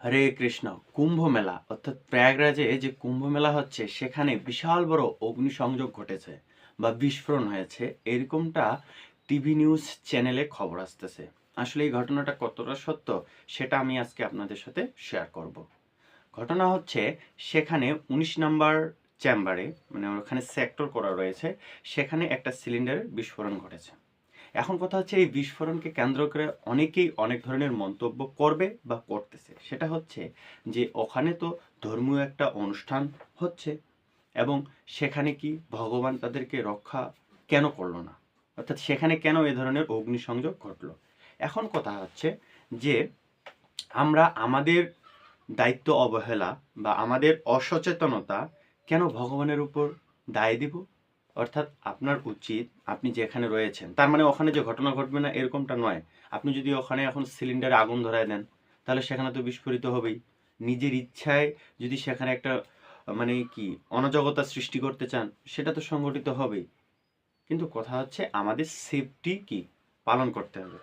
হরে কৃষ্ণ, কুম্ভ মেলা, অর্থাৎ প্রয়াগরাজে যে কুম্ভ মেলা হচ্ছে, সেখানে বিশাল বড় অগ্নিসংযোগ ঘটেছে বা বিস্ফোরণ হয়েছে। এরকমটা টিভি নিউজ চ্যানেলে খবর আসতেছে। আসলে এই ঘটনাটা কতটা সত্য, সেটা আমি আজকে আপনাদের সাথে শেয়ার করব। ঘটনা হচ্ছে, সেখানে উনিশ নাম্বার চেম্বারে মানে ওখানে সেক্টর করা রয়েছে, সেখানে একটা সিলিন্ডারের বিস্ফোরণ ঘটেছে। এখন কথা হচ্ছে এই বিস্ফোরণকে কেন্দ্র করে অনেকেই অনেক ধরনের মন্তব্য করবে বা করতেছে। সেটা হচ্ছে যে ওখানে তো ধর্মীয় একটা অনুষ্ঠান হচ্ছে এবং সেখানে কি ভগবান তাদেরকে রক্ষা কেন করল না? অর্থাৎ সেখানে কেন এ ধরনের অগ্নিসংযোগ ঘটলো? এখন কথা হচ্ছে যে আমরা আমাদের দায়িত্ব অবহেলা বা আমাদের অসচেতনতা কেন ভগবানের উপর দায় দিব? অর্থাৎ আপনার উচিত আপনি যেখানে রয়েছেন, তার মানে ওখানে যে ঘটনা ঘটবে না এরকমটা নয়। আপনি যদি ওখানে এখন সিলিন্ডারে আগুন ধরায় দেন, তাহলে সেখানে তো বিস্ফোরিত হবেই। নিজের ইচ্ছায় যদি সেখানে একটা মানে কি অনজগতা সৃষ্টি করতে চান, সেটা তো সংগঠিত হবেই। কিন্তু কথা হচ্ছে আমাদের সেফটি কি? পালন করতে হবে।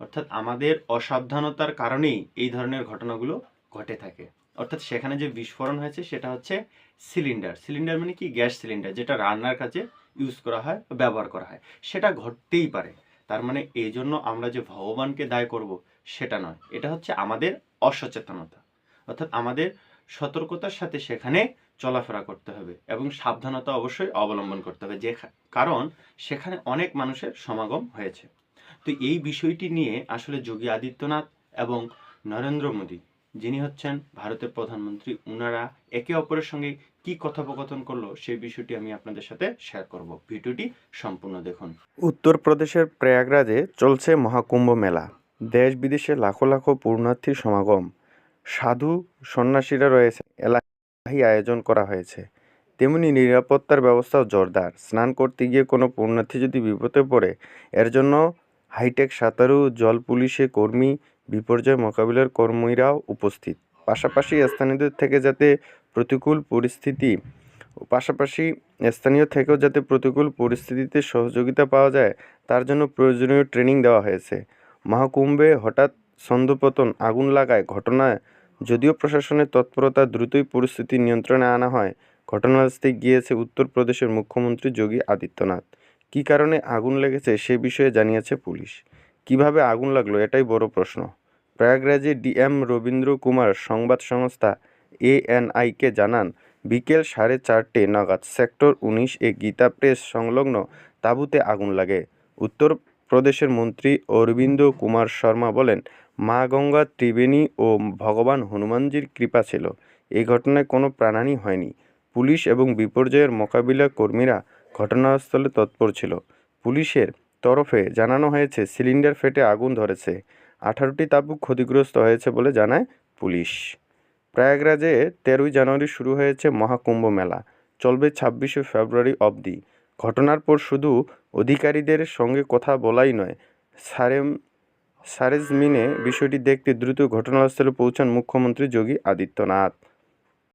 অর্থাৎ আমাদের অসাবধানতার কারণেই এই ধরনের ঘটনাগুলো ঘটে থাকে। অর্থাৎ সেখানে যে বিস্ফোরণ হয়েছে সেটা হচ্ছে সিলিন্ডার। সিলিন্ডার মানে কি? গ্যাস সিলিন্ডার, যেটা রান্নার কাজে ইউজ করা হয় ব্যবহার করা হয়। সেটা ঘটতেই পারে। তার মানে এই জন্য আমরা যে ভগবানকে দায় করব সেটা নয়। এটা হচ্ছে আমাদের অসচেতনতা। অর্থাৎ আমাদের সতর্কতার সাথে সেখানে চলাফেরা করতে হবে এবং সাবধানতা অবশ্যই অবলম্বন করতে হবে। যে কারণ সেখানে অনেক মানুষের সমাগম হয়েছে। তো এই বিষয়টি নিয়ে আসলে যোগী আদিত্যনাথ এবং নরেন্দ্র মোদী যিনি হচ্ছেন ভারতের প্রধানমন্ত্রী, উনারা একে অপরের সঙ্গে কি কথোপকথন করল সেই বিষয়টি আমি আপনাদের সাথে শেয়ার করব। ভিডিওটি সম্পূর্ণ দেখুন। উত্তরপ্রদেশের প্রয়াগরাজে চলছে মহাকুম্ভ মেলা। দেশ বিদেশে লাখো লাখো পূর্ণার্থীর সমাগম। সাধু সন্ন্যাসীরা রয়েছে। এলাকায় আয়োজন করা হয়েছে। তেমনি নিরাপত্তার ব্যবস্থাও জোরদার। স্নান করতে গিয়ে কোনো পূর্ণার্থী যদি বিপদে পড়ে, এর জন্য হাইটেক সাঁতারু, জল পুলিশে কর্মী বিপর্যয় মোকাবিলার কর্মীরাও উপস্থিত। পাশাপাশি স্থানীয়দের থেকে যাতে প্রতিকূল পরিস্থিতি পাশাপাশি স্থানীয় থেকেও যাতে প্রতিকূল পরিস্থিতিতে সহযোগিতা পাওয়া যায়, তার জন্য প্রয়োজনীয় ট্রেনিং দেওয়া হয়েছে। মহাকুম্ভে হঠাৎ ছন্দপতন আগুন লাগায় ঘটনায় যদিও প্রশাসনের তৎপরতা দ্রুতই পরিস্থিতি নিয়ন্ত্রণে আনা হয়, ঘটনাস্থলে গিয়েছে উত্তরপ্রদেশের মুখ্যমন্ত্রী যোগী আদিত্যনাথ। কী কারণে আগুন লেগেছে সে বিষয়ে জানিয়েছে পুলিশ। কীভাবে আগুন লাগল? এটাই বড় প্রশ্ন। প্রয়াগরাজে ডিএম রবীন্দ্র কুমার সংবাদ সংস্থা এএনআইকে জানান, বিকেল সাড়ে চারটে নাগাদ সেক্টর উনিশ এ গীতা প্রেস সংলগ্ন তাঁবুতে আগুন লাগে। উত্তরপ্রদেশের মন্ত্রী অরবিন্দ কুমার শর্মা বলেন, মা গঙ্গা, ত্রিবেণী ও ভগবান হনুমানজির কৃপা ছিল। এই ঘটনায় কোনো প্রাণহানি হয়নি। পুলিশ এবং বিপর্যয়ের মোকাবিলা কর্মীরা ঘটনাস্থলে তৎপর ছিল। পুলিশের তরফে জানানো হয়েছে, সিলিন্ডার ফেটে আগুন ধরেছে। আঠারোটি তাঁবু ক্ষতিগ্রস্ত হয়েছে বলে জানায় পুলিশ। প্রয়াগরাজে তেরোই জানুয়ারি শুরু হয়েছে মহাকুম্ভ মেলা। চলবে ছাব্বিশে ফেব্রুয়ারি অবধি। ঘটনার পর শুধু অধিকারীদের সঙ্গে কথা বলাই নয়, সারেম, সারেজমিনে বিষয়টি দেখতে দ্রুত ঘটনাস্থলে পৌঁছান মুখ্যমন্ত্রী যোগী আদিত্যনাথ।